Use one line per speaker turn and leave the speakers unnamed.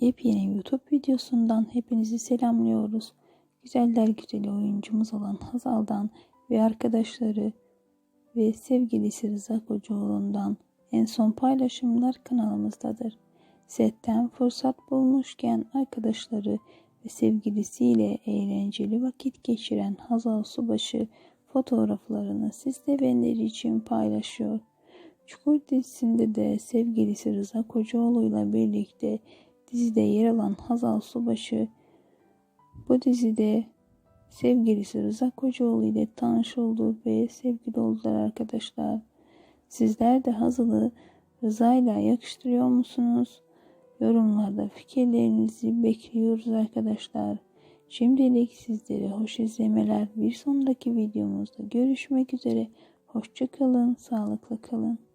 Yepyeni YouTube videosundan hepinizi selamlıyoruz. Güzeller güzeli oyuncumuz olan Hazal'dan ve arkadaşları ve sevgilisi Rıza Kocaoğlu'ndan en son paylaşımlar kanalımızdadır. Setten fırsat bulmuşken arkadaşları ve sevgilisiyle eğlenceli vakit geçiren Hazal Subaşı fotoğraflarını sizlerenler için paylaşıyor. Çukur dizisinde de sevgilisi Rıza Kocaoğlu ile birlikte dizide yer alan Hazal Subaşı bu dizide sevgilisi Rıza Kocaoğlu ile tanışıldı ve sevgili oldular arkadaşlar. Sizler de Hazal'ı Rıza ile yakıştırıyor musunuz? Yorumlarda fikirlerinizi bekliyoruz arkadaşlar. Şimdilik sizlere hoş izlemeler. Bir sonraki videomuzda görüşmek üzere. Hoşçakalın, sağlıkla kalın.